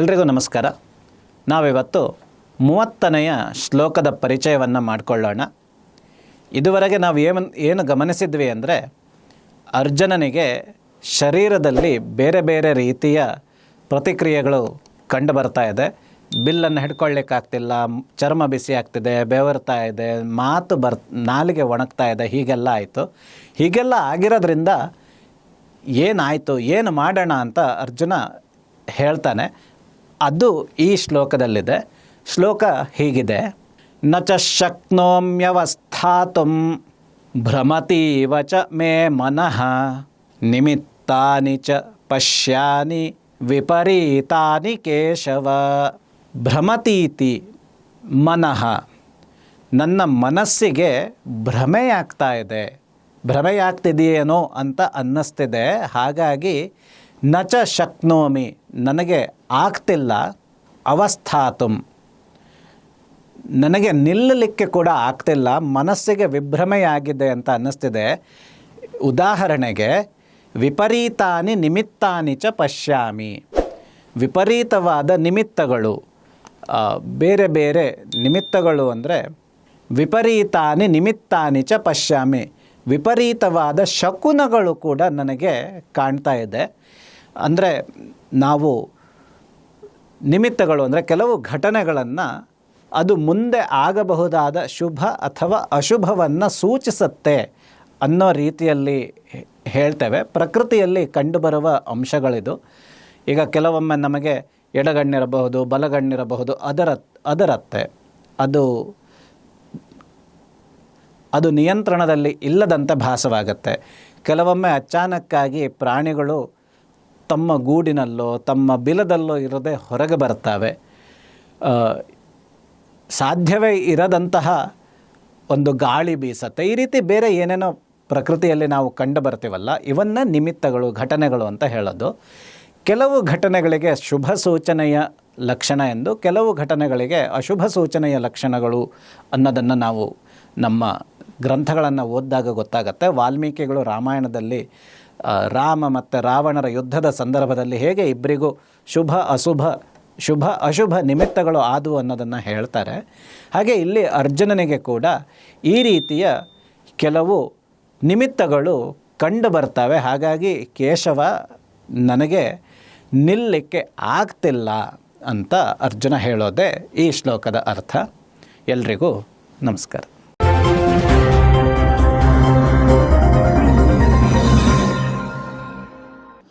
ಎಲ್ರಿಗೂ ನಮಸ್ಕಾರ. ನಾವಿವತ್ತು ಮೂವತ್ತನೆಯ ಶ್ಲೋಕದ ಪರಿಚಯವನ್ನು ಮಾಡಿಕೊಳ್ಳೋಣ. ಇದುವರೆಗೆ ನಾವು ಏನು ಏನು ಗಮನಿಸಿದ್ವಿ ಅಂದರೆ, ಅರ್ಜುನನಿಗೆ ಶರೀರದಲ್ಲಿ ಬೇರೆ ಬೇರೆ ರೀತಿಯ ಪ್ರತಿಕ್ರಿಯೆಗಳು ಕಂಡು ಬರ್ತಾ ಇದೆ. ಬಿಲ್ಲನ್ನು ಹಿಡ್ಕೊಳ್ಳಿಕ್ಕಾಗ್ತಿಲ್ಲ ಚರ್ಮ ಬಿಸಿ ಆಗ್ತಿದೆ, ಬೆವರ್ತಾ ಇದೆ, ಮಾತು ಬರ್, ನಾಲಿಗೆ ಒಣಗ್ತಾ ಇದೆ, ಹೀಗೆಲ್ಲ ಆಯಿತು. ಹೀಗೆಲ್ಲ ಆಗಿರೋದ್ರಿಂದ ಏನಾಯಿತು, ಏನು ಮಾಡೋಣ ಅಂತ ಅರ್ಜುನ ಹೇಳ್ತಾನೆ. ಅದು ಈ ಶ್ಲೋಕದಲ್ಲಿದೆ. ಶ್ಲೋಕ ಹೀಗಿದೆ. ನ ಚ ಶಕ್ನೋಮ್ಯವಸ್ಥಾತು ಭ್ರಮತೀವ ಚ ಮೇ ಮನಃ ನಿಮಿತ್ತಾನಿ ಚ ಪಶ್ಯಾನಿ ವಿಪರೀತಾನಿ ಕೇಶವ ಭ್ರಮತೀತಿ ಮನಃ. ನನ್ನ ಮನಸ್ಸಿಗೆ ಭ್ರಮೆಯಾಗ್ತಾ ಇದೆ. ಭ್ರಮೆಯಾಗ್ತಿದೆಯೇನೋ ಅಂತ ಅನ್ನಿಸ್ತಿದೆ. ಹಾಗಾಗಿ ನಚ ಶಕ್ನೋಮಿ ನನಗೆ ಆಗ್ತಿಲ್ಲ, ಅವಸ್ಥಾತುಂ. ನನಗೆ ನಿಲ್ಲಲಿಕ್ಕೆ ಕೂಡ ಆಗ್ತಿಲ್ಲ, ಮನಸ್ಸಿಗೆ ವಿಭ್ರಮೆಯಾಗಿದೆ ಅಂತ ಅನ್ನಿಸ್ತಿದೆ. ಉದಾಹರಣೆಗೆ, ವಿಪರೀತಾನಿ ನಿಮಿತ್ತಾನಿ ಚ ಪಶ್ಯಾಮಿ. ವಿಪರೀತವಾದ ನಿಮಿತ್ತಗಳು. ಬೇರೆ ಬೇರೆ ನಿಮಿತ್ತಗಳು ಅಂದರೆ, ವಿಪರೀತಾನಿ ನಿಮಿತ್ತಾನಿ ಚ ಪಶ್ಯಾಮಿ. ವಿಪರೀತವಾದ ಶಕುನಗಳು ಕೂಡ ನನಗೆ ಕಾಣ್ತಾ ಇದೆ. ಅಂದರೆ ನಾವು ನಿಮಿತ್ತಗಳು ಅಂದರೆ ಕೆಲವು ಘಟನೆಗಳನ್ನು ಅದು ಮುಂದೆ ಆಗಬಹುದಾದ ಶುಭ ಅಥವಾ ಅಶುಭವನ್ನು ಸೂಚಿಸುತ್ತೆ ಅನ್ನೋ ರೀತಿಯಲ್ಲಿ ಹೇಳ್ತೇವೆ. ಪ್ರಕೃತಿಯಲ್ಲಿ ಕಂಡುಬರುವ ಅಂಶಗಳಿದು. ಈಗ ಕೆಲವೊಮ್ಮೆ ನಮಗೆ ಎಡಗಣ್ಣಿರಬಹುದು, ಬಲಗಣ್ಣಿರಬಹುದು, ಅದರ ಅದರತ್ತೆ. ಅದು ಅದು ನಿಯಂತ್ರಣದಲ್ಲಿ ಇಲ್ಲದಂತೆ ಭಾಸವಾಗುತ್ತೆ. ಕೆಲವೊಮ್ಮೆ ಅಚಾನಕ್ಕಾಗಿ ಪ್ರಾಣಿಗಳು ತಮ್ಮ ಗೂಡಿನಲ್ಲೋ, ತಮ್ಮ ಬಿಲದಲ್ಲೋ ಇರದೆ ಹೊರಗೆ ಬರ್ತವೆ ಸಾಧ್ಯವೇ ಇರದಂತಹ ಒಂದು ಗಾಳಿ ಬೀಸತ್ತೆ. ಈ ರೀತಿ ಬೇರೆ ಏನೇನೋ ಪ್ರಕೃತಿಯಲ್ಲಿ ನಾವು ಕಂಡು ಬರ್ತೀವಲ್ಲ, ಇವನ್ನ ನಿಮಿತ್ತಗಳು, ಘಟನೆಗಳು ಅಂತ ಹೇಳೋದು. ಕೆಲವು ಘಟನೆಗಳಿಗೆ ಶುಭ ಸೂಚನೆಯ ಲಕ್ಷಣ ಎಂದು, ಕೆಲವು ಘಟನೆಗಳಿಗೆ ಅಶುಭ ಸೂಚನೆಯ ಲಕ್ಷಣಗಳು ಅನ್ನೋದನ್ನು ನಾವು ನಮ್ಮ ಗ್ರಂಥಗಳನ್ನು ಓದಿದಾಗ ಗೊತ್ತಾಗತ್ತೆ. ವಾಲ್ಮೀಕಿಗಳು ರಾಮಾಯಣದಲ್ಲಿ ರಾಮ ಮತ್ತು ರಾವಣರ ಯುದ್ಧದ ಸಂದರ್ಭದಲ್ಲಿ ಹೇಗೆ ಇಬ್ಬರಿಗೂ ಶುಭ ಅಶುಭ ಶುಭ ಅಶುಭ ನಿಮಿತ್ತಗಳು ಆದವು ಅನ್ನೋದನ್ನು ಹೇಳ್ತಾರೆ. ಹಾಗೆ ಇಲ್ಲಿ ಅರ್ಜುನನಿಗೆ ಕೂಡ ಈ ರೀತಿಯ ಕೆಲವು ನಿಮಿತ್ತಗಳು ಕಂಡು ಬರ್ತವೆ. ಹಾಗಾಗಿ ಕೇಶವ ನನಗೆ ನಿಲ್ಲಕ್ಕೆ ಆಗ್ತಿಲ್ಲ ಅಂತ ಅರ್ಜುನ ಹೇಳೋದೇ ಈ ಶ್ಲೋಕದ ಅರ್ಥ. ಎಲ್ರಿಗೂ ನಮಸ್ಕಾರ.